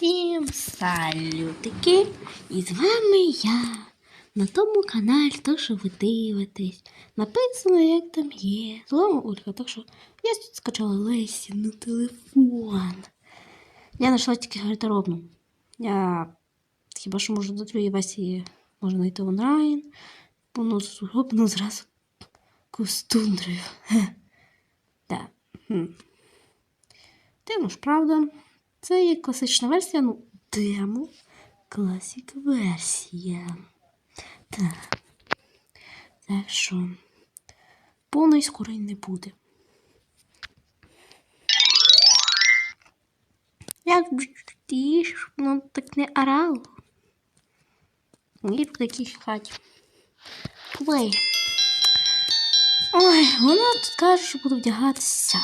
Всім салютики! І з вами я на тому каналі, то що ви дивитесь. Написано, як там є. З Ольга, так що я тут скачала Лесі на телефон. Я знайшла тільки гардеробну. Я хіба що можу до твоєї версії можна знайти онлайн. Воно зроблено зразу костундрою. Так. Хм. Дивно ж, правда. Це є класична версія, ну, демо. Класік версія. Так. Так що повної скоро не буде. Як ти ж ну так не орало. Мір в такій хаті. Плей. Ой, вона тут каже, що буду вдягатися.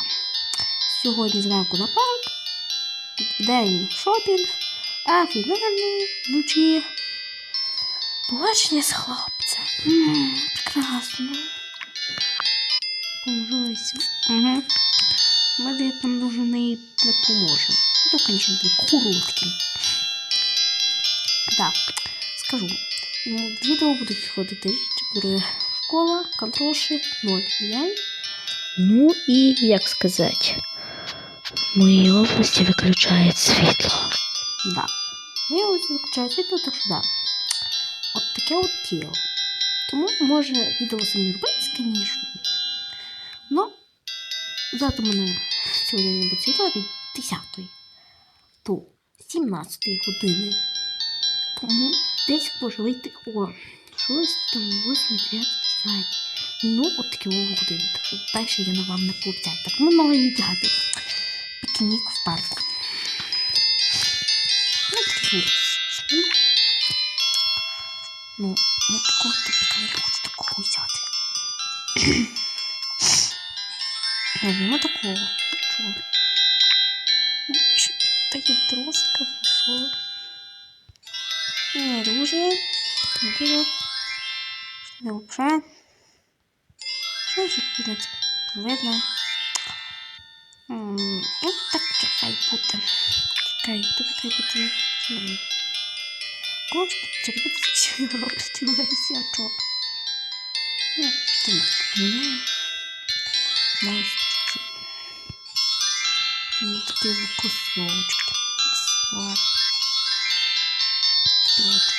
Сьогодні зранку на парк, день шопінг, а фінальний вночі побачення з хлопцем. М, Прекрасно. Поможуся. Угу. Ми там дуже не допоможемо. Звісно, буде коротким. Так, скажу. м, Відео будуть виходити, чи буде школа, контроші, 0 яй. Ну і як сказати, в моїй області виключають світло. Да. Ну, я ось виключаю світло, так що да. От таке от тіло. Тому може відео самі робити, звісно. Но завтра в мене сьогодні буде світла від 10 до 17 години. Тому десь може вийти о, щось там 8, 9, 10. Ну, от такі години. Так далі я на вам не пообіцяю. Так, ми мали віддягати. Пікнік в парку. Ну, ось. Ну, ну такого типика я хочу такого взяти. Ну такого. Чого? Ну, Та є що? Не дуже. Не дуже. Не. Що ж видать? Видно. Ну, так хай буде. Чекай, тут хай буде. М. Коротше, черепити всі роблять Лесі, а чо? Ну, що не. Мальчики. Ну, такі кусочки. Свар. Точки.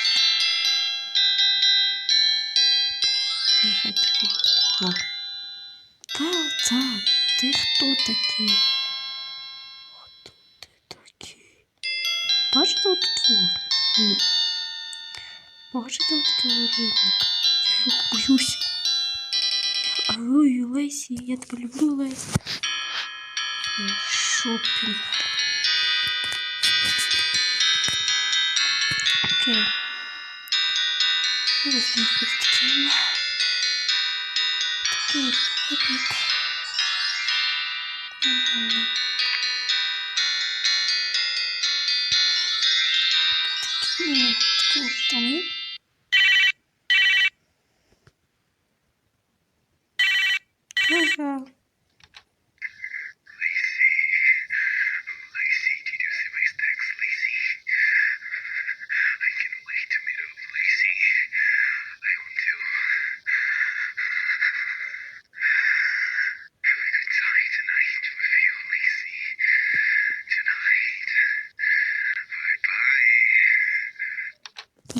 такий? Хто ти такий? Бачите от тут? Ну, Бачите от такий рибник? Я його боюсь. Ой, Лесі, я тебе люблю, Лесі. Е, Шопінг. Окей. Ось він тут такий. Такий Шопінг. Нормально.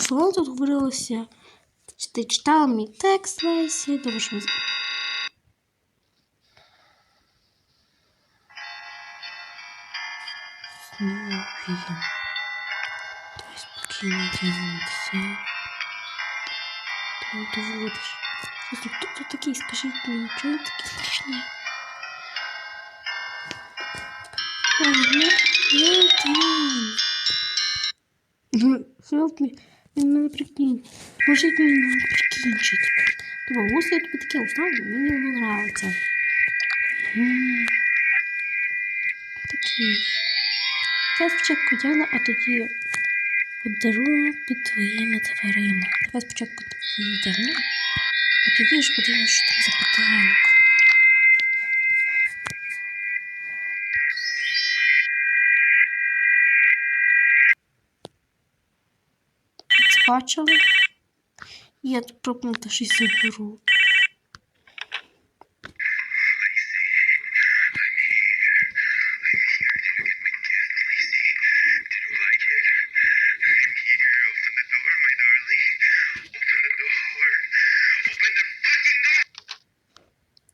Що воно тут говорилося? Ти читала мій текст, Лесі? Думаю, що ми... Знову він. Давай спокійно ділимося. Ти не доводиш. Слухай, Хто тут такий? Скажіть мені, чого він такий страшний? Ой, ну. Ну, help me. Він мене прикинь. Може, він мене прикінчить. Тобто, ось я тобі таке уставлю, мені воно. М. Такий. Це спочатку Діана, а тоді подарунок під твоїми дверима. Давай спочатку її вдягну, а тоді ж подивимось, що там за подарунок. Бачили. Я тут пропнута щось заберу.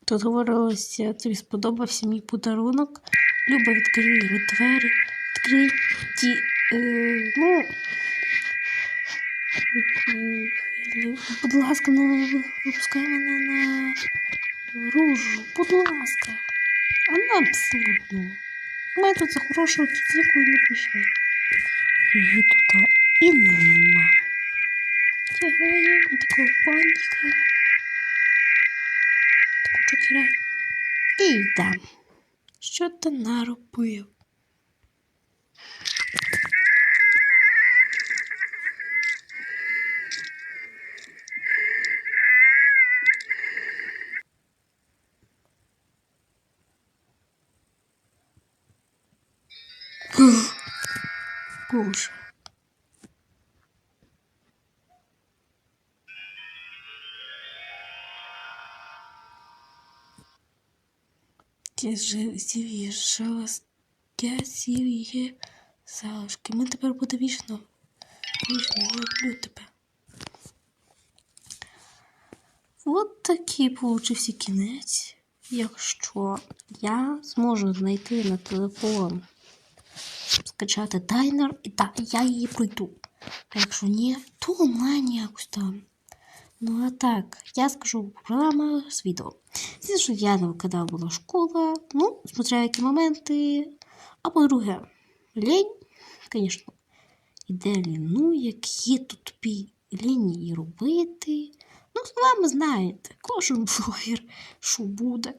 Тут говорилося, тобі сподобався мій подарунок. Люба, відкрий його двері. Відкрий ті. Е, ну. Будь ласка, не випускай мене на ружу. Будь ласка. А нам все одно. Тут за хорошого кітніку і не прийшли. Її тут і нема. Тягаємо такого паніка. Таку чокіра. І йдем. Що ти наробив? Боже. Ті ж сів'ї жалость, я сів'ї залишки. Ми тепер буде вічно. Вічно, я люблю тебе. От такий получився кінець. Якщо я зможу знайти на телефон, скачати тайнер, і так, я її пройду. Якщо ні, то онлайн якось там. Ну а так, я скажу програма з відео. Звісно, я не коли була школа, ну, смотря які моменти. А по-друге, лінь, звісно, іде ліну, які тут лінії робити. Ну, з вами знаєте, кожен блогер, що буде.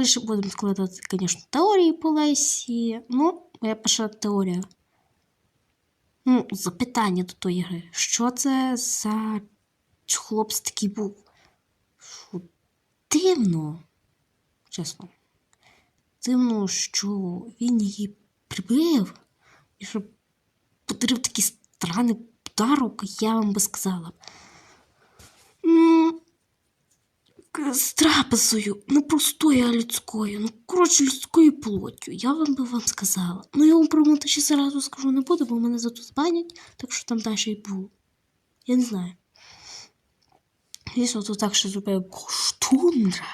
Ми ж будемо складати, звісно, теорії по Лесі. Ну, моя перша теорія. Ну, запитання до тої гри. Що це за хлопець такий був? Що дивно, чесно. Дивно, що він її прибив і що подарив такий странний подарок, я вам би сказала. Ну, к- з трапезою, не простою, а людською. Ну, коротше, людською плоттю. Я вам би вам сказала. Ну, я вам про монтажі зразу скажу не буду, бо мене зато збанять, так що там далі і було. Я не знаю. Звісно, тут так що зробив коштундра.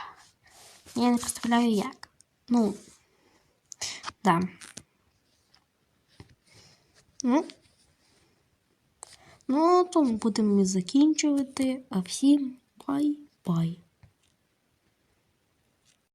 Я не представляю як. Ну, да. Ну, ну, то ми будемо закінчувати. А всім бай-бай.